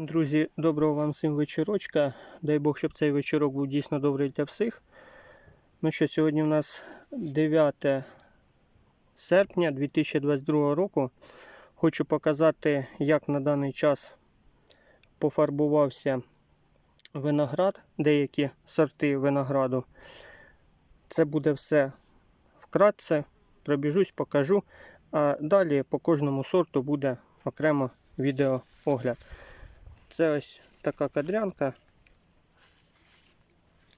Друзі, доброго вам всім вечорочка. Дай Бог, щоб цей вечорок був дійсно добрий для всіх. Ну що, сьогодні у нас 9 серпня 2022 року. Хочу показати, як на даний час пофарбувався виноград, деякі сорти винограду. Це буде все вкратце, пробіжусь, покажу. А далі по кожному сорту буде окремо відеоогляд. Це ось така кадрянка.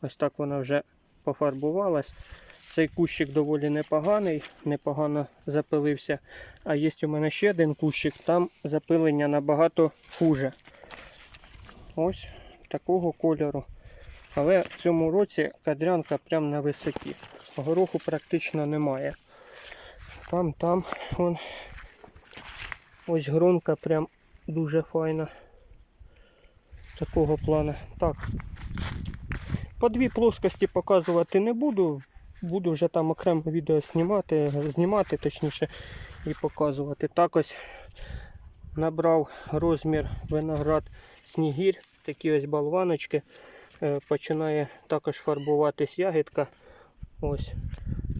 Ось так вона вже пофарбувалась. Цей кущик доволі непоганий, непогано запилився. А є у мене ще один кущик, там запилення набагато хуже. Ось такого кольору. Але в цьому році кадрянка прямо на висоті. Гороху практично немає. Там, там, вон. Ось гронка прям дуже файна такого плану. Так. По дві плоскості показувати не буду. Буду вже там окремо відео знімати, знімати точніше і показувати. Так ось набрав розмір виноград снігір, такі ось болваночки. Е, Починає також фарбуватись ягідка. Ось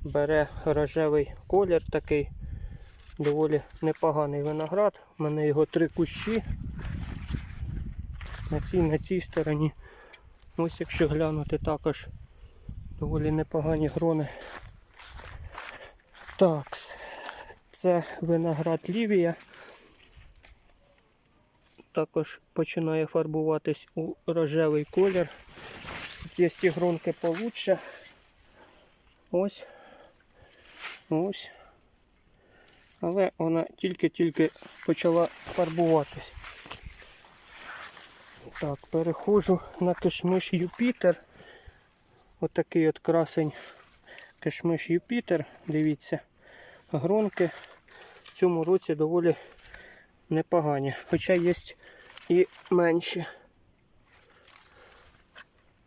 бере рожевий колір такий. Доволі непоганий виноград. У мене його три кущі на цій, на цій стороні. Ось якщо глянути також доволі непогані грони. Так, це виноград Лівія. Також починає фарбуватись у рожевий колір. Тут є ці гронки получше. Ось. Ось. Але вона тільки-тільки почала фарбуватись. Так, переходжу на кишмиш Юпітер. Отакий от красень кишмиш Юпітер. Дивіться, гронки в цьому році доволі непогані. Хоча є і менші.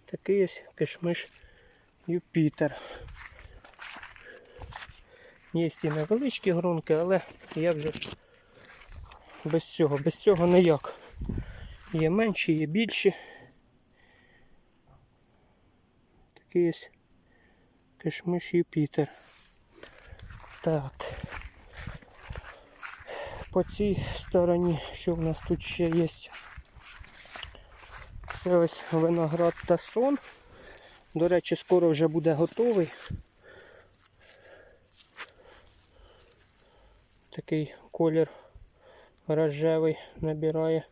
Такий ось кишмиш Юпітер. Є і невеличкі гронки, але як же без цього, без цього ніяк. Є менші, є більші. Такий ось кишмиш Юпітер. Так. По цій стороні, що в нас тут ще є? Це ось виноград та сон. До речі, скоро вже буде готовий. Такий колір рожевий набирає.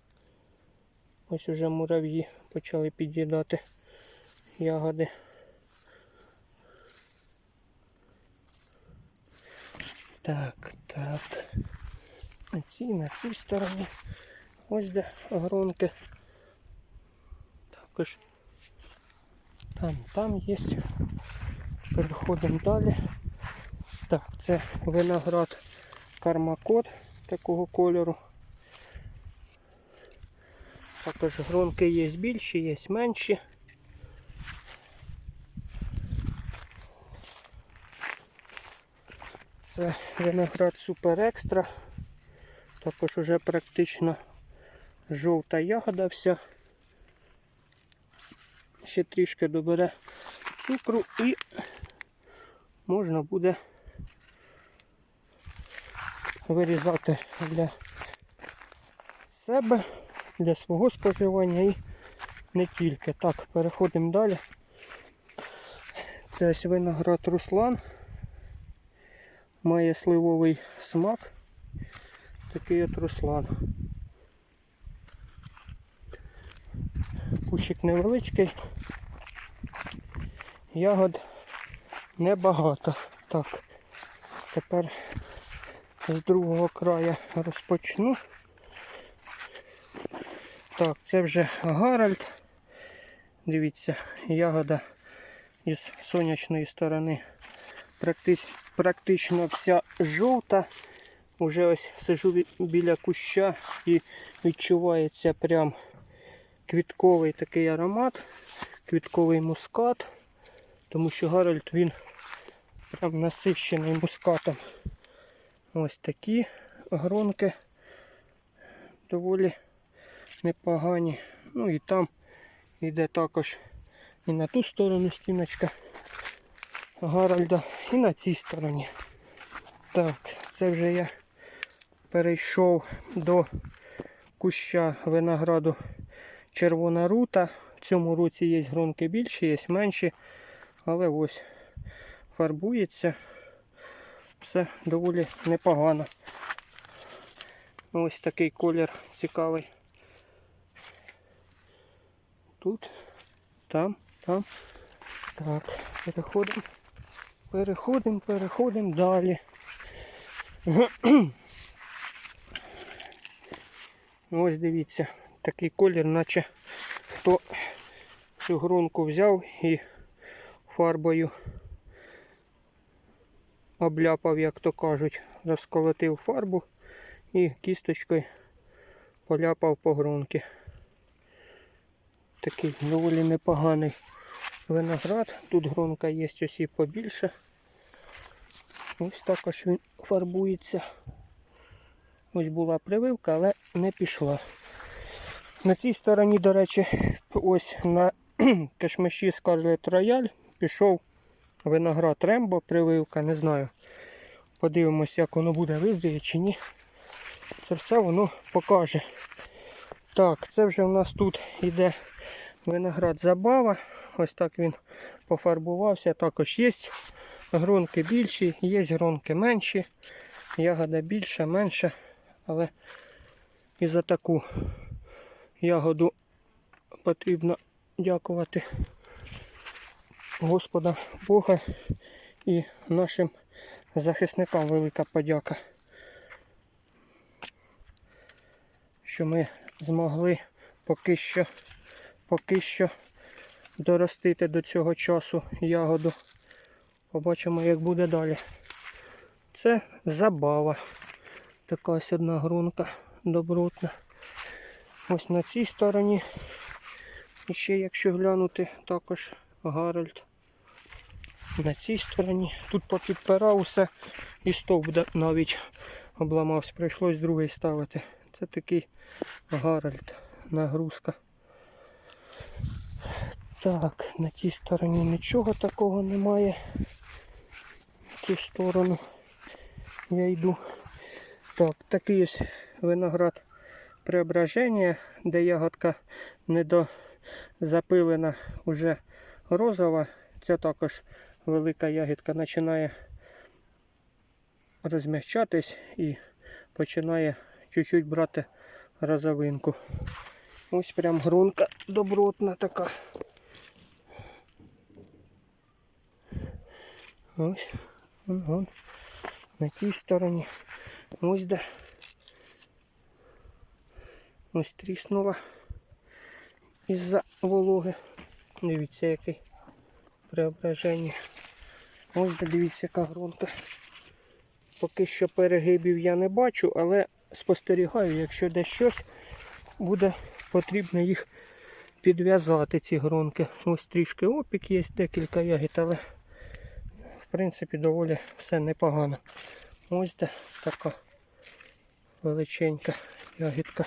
Ось уже мурав'ї почали під'їдати ягоди. Так, так. На цій, на цій стороні. Ось де гронки. Також там, там є. Переходимо далі. Так, це виноград кармакот такого кольору. Також гронки є більші, є менші. Це виноград Супер Екстра. Також уже практично жовта ягода вся. Ще трішки добере цукру і можна буде вирізати для себе для свого споживання і не тільки. Так, переходимо далі. Це ось виноград Руслан. Має сливовий смак. Такий от Руслан. Кущик невеличкий. Ягод небагато. Так, тепер з другого краю розпочну. Так, це вже Гаральд. Дивіться, ягода із сонячної сторони практично, практично вся жовта. Уже ось сижу біля куща і відчувається прям квітковий такий аромат, квітковий мускат, тому що Гаральд він прям насищений мускатом. Ось такі гронки доволі непогані. Ну і там йде також і на ту сторону стіночка Гарольда, і на цій стороні. Так, це вже я перейшов до куща винограду червона рута. В цьому році є гронки більші, є менші, але ось фарбується. Все доволі непогано. Ось такий колір цікавий. Тут, там, там. Так, переходимо. Переходимо, переходимо далі. Ось дивіться, такий колір, наче хто цю гронку взяв і фарбою обляпав, як то кажуть, розколотив фарбу і кісточкою поляпав по гронки. Такий доволі непоганий виноград. Тут гронка є ось і побільше. Ось також він фарбується. Ось була прививка, але не пішла. На цій стороні, до речі, ось на кишмиші Scarlet Royal пішов виноград Рембо, прививка, не знаю. Подивимось, як воно буде визріє чи ні. Це все воно покаже. Так, це вже у нас тут йде виноград забава. Ось так він пофарбувався. Також є гронки більші, є гронки менші. Ягода більша, менша. Але і за таку ягоду потрібно дякувати Господа Бога і нашим захисникам велика подяка, що ми змогли поки що, поки що доростити до цього часу ягоду. Побачимо, як буде далі. Це забава. Така ось одна грунка добротна. Ось на цій стороні. І ще, якщо глянути, також Гарольд. На цій стороні. Тут попідпирав усе і стовп навіть обламався. Прийшлось другий ставити. Це такий Гарольд. Нагрузка. Так, на тій стороні нічого такого немає. В цю сторону я йду. Так, такий ось виноград преображення, де ягодка недозапилена уже розова. Це також велика ягідка починає розмягчатись і починає чуть-чуть брати розовинку. Ось прям грунка добротна така. Ось, вон, на тій стороні. Ось де. Ось тріснула із-за вологи. Дивіться, який преображення. Ось де дивіться, яка гронка. Поки що перегибів я не бачу, але спостерігаю, якщо десь щось буде потрібно їх підв'язати, ці гронки. Ось трішки опік є, декілька ягід, але в принципі доволі все непогано. Ось де така величенька ягідка.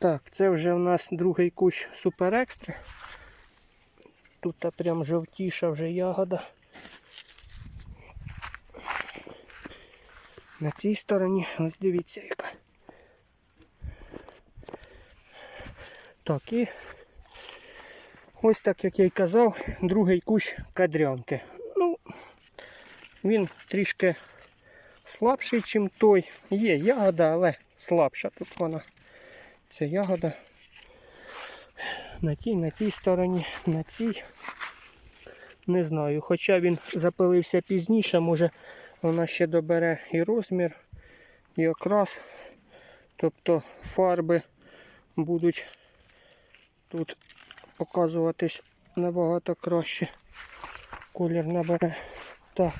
Так, це вже в нас другий кущ Супер Екстра. Тут прям жовтіша вже ягода. На цій стороні, ось дивіться яка. Так, і ось так, як я й казав, другий кущ кадрянки. Ну, він трішки слабший, ніж той. Є ягода, але слабша тут вона. Це ягода. На тій, на тій стороні, на цій. Не знаю. Хоча він запилився пізніше, може вона ще добере і розмір, і окрас. Тобто фарби будуть тут показуватись набагато краще. Колір набере. Так.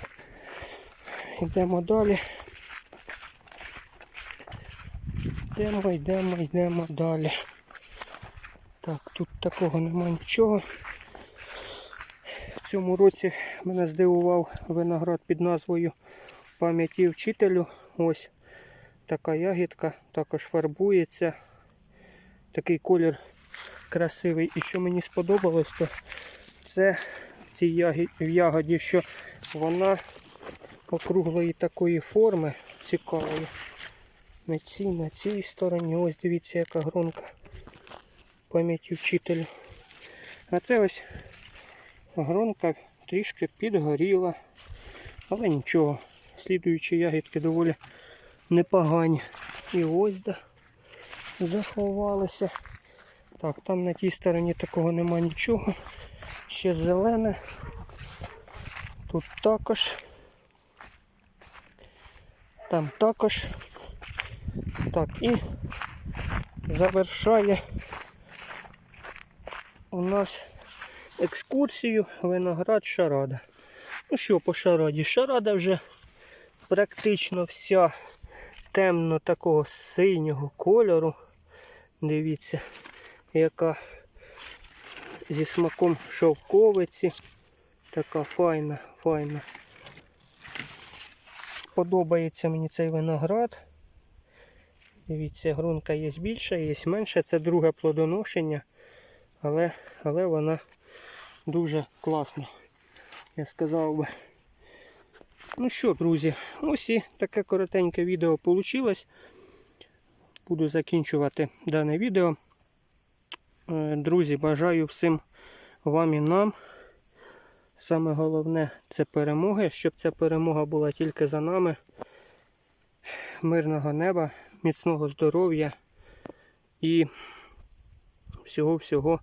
Йдемо далі. Йдемо, йдемо, йдемо далі. Так, тут такого нема нічого. В цьому році мене здивував виноград під назвою Пам'яті вчителю. Ось така ягідка, також фарбується. Такий колір красивий. І що мені сподобалось, то це в цій ягоді, що вона округлої такої форми цікавої. На цій, на цій стороні. Ось дивіться, яка гронка. Пам'яті вчителю. А це ось гронка трішки підгоріла. Але нічого. Слідуючі ягідки доволі непогані. І ось де заховалися. Так, там на тій стороні такого нема нічого. Ще зелене. Тут також. Там також. Так, і завершає у нас екскурсію виноград Шарада. Ну що по шараді? Шарада вже практично вся темно такого синього кольору. Дивіться, яка зі смаком шовковиці. Така файна, файна. Подобається мені цей виноград. Дивіться, грунка є більша, є менша. Це друге плодоношення, але, але вона дуже класна. Я сказав би. Ну що, друзі, ось і таке коротеньке відео вийшло. Буду закінчувати дане відео. Е, Друзі, бажаю всім вам і нам. Саме головне це перемоги, щоб ця перемога була тільки за нами. Мирного неба, міцного здоров'я і всього-всього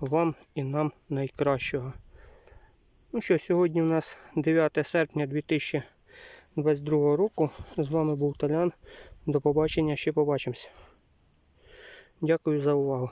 вам і нам найкращого. Ну що, сьогодні у нас 9 серпня 2022 року. З вами був Толян. До побачення, ще побачимось. Дякую за увагу.